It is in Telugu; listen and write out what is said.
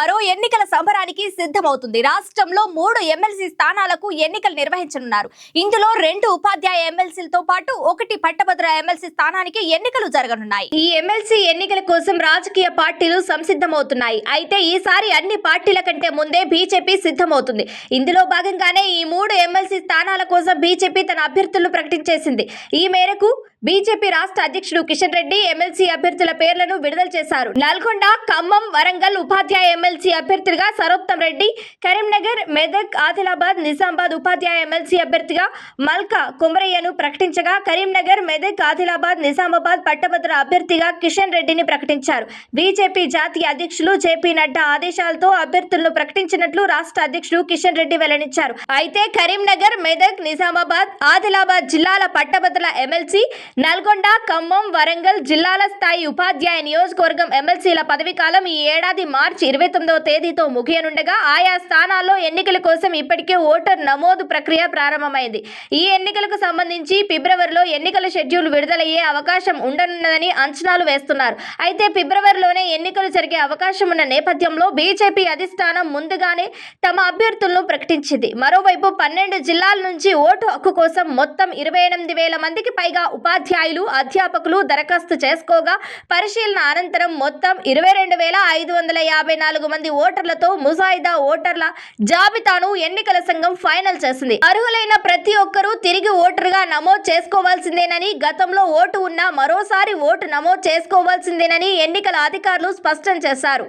మరో ఎన్నికల సంబరానికి సిద్ధమవుతుంది. రాష్ట్రంలో మూడు ఎమ్మెల్సీ స్థానాలకు ఎన్నికలు నిర్వహించనున్నారు. ఇందులో రెండు ఉపాధ్యాయ ఎమ్మెల్సీలతో పాటు ఒకటి పట్టభద్ర ఎమ్మెల్సీ స్థానానికి ఎన్నికలు జరగనున్నాయి. ఈ ఎమ్మెల్సీ ఎన్నికల కోసం రాజకీయ పార్టీలు సంసిద్ధమవుతున్నాయి. అయితే ఈసారి అన్ని పార్టీల కంటే ముందే బీజేపీ సిద్ధమవుతుంది. ఇందులో భాగంగానే ఈ మూడు ఎమ్మెల్సీ స్థానాల కోసం బీజేపీ తన అభ్యర్థులను ప్రకటించేసింది. ఈ మేరకు బీజేపీ రాష్ట్ర అధ్యక్షుడు కిషన్ రెడ్డి ఎమ్మెల్సీ అభ్యర్థుల పేర్లను విడుదల చేశారు. నల్గొండ ఖమ్మం వరంగల్ ఉపాధ్యాయ ఎమ్మెల్సీ అభ్యర్థిగా సరోత్తం రెడ్డి కరీంనగర్ మెదక్ ఆదిలాబాద్ నిజామాబాద్ ఉపాధ్యాయ ఎమ్మెల్సీ అభ్యర్థిగా మల్కా కుమరయ్యను ప్రకటించగా కరీంనగర్ మెదక్ ఆదిలాబాద్ నిజామాబాద్ పట్టభద్ర అభ్యర్థిగా కిషన్ రెడ్డిని ప్రకటించారు. బీజేపీ జాతీయ అధ్యక్షులు జేపీ నడ్డా ఆదేశాలతో అభ్యర్థులను ప్రకటించినట్లు రాష్ట్ర అధ్యక్షుడు కిషన్ రెడ్డి వెల్లడించారు. అయితే కరీంనగర్ మెదక్ నిజామాబాద్ ఆదిలాబాద్ జిల్లాల పట్టభద్రుల ఎమ్మెల్సీ నల్గొండ ఖమ్మం వరంగల్ జిల్లాల స్థాయి ఉపాధ్యాయ నియోజకవర్గం ఎమ్మెల్సీల పదవీకాలం ఈ ఏడాది మార్చి ఇరవై తొమ్మిదవ తేదీతో ముగియనుండగా ఆయా స్థానాల్లో ఎన్నికల కోసం ఇప్పటికే ఓటర్ నమోదు ప్రక్రియ ప్రారంభమైంది. ఈ ఎన్నికలకు సంబంధించి ఫిబ్రవరిలో ఎన్నికల షెడ్యూల్ విడుదలయ్యే అవకాశం ఉండనున్నదని అంచనాలు వేస్తున్నారు. అయితే ఫిబ్రవరిలోనే ఎన్నికలు జరిగే అవకాశం ఉన్న నేపథ్యంలో బీజేపీ అధిష్టానం ముందుగానే తమ అభ్యర్థులను ప్రకటించింది. మరోవైపు పన్నెండు జిల్లాల నుంచి ఓటు హక్కు కోసం మొత్తం ఇరవై ఎనిమిది వేల మందికి పైగా ఉపాధి ఉపాధ్యాయులు అధ్యాపకులు దరఖాస్తు చేసుకోగా పరిశీలన అనంతరం మొత్తం ఇరవై రెండు వేల ఐదు వందల యాభై నాలుగు మంది ఓటర్లతో ముసాయిదా ఓటర్ల జాబితాను ఎన్నికల సంఘం ఫైనల్ చేసింది. అర్హులైన ప్రతి ఒక్కరూ తిరిగి ఓటరుగా నమోదు చేసుకోవాల్సిందేనని గతంలో ఓటు ఉన్నా మరోసారి ఓటు నమోదు చేసుకోవాల్సిందేనని ఎన్నికల అధికారులు స్పష్టం చేశారు.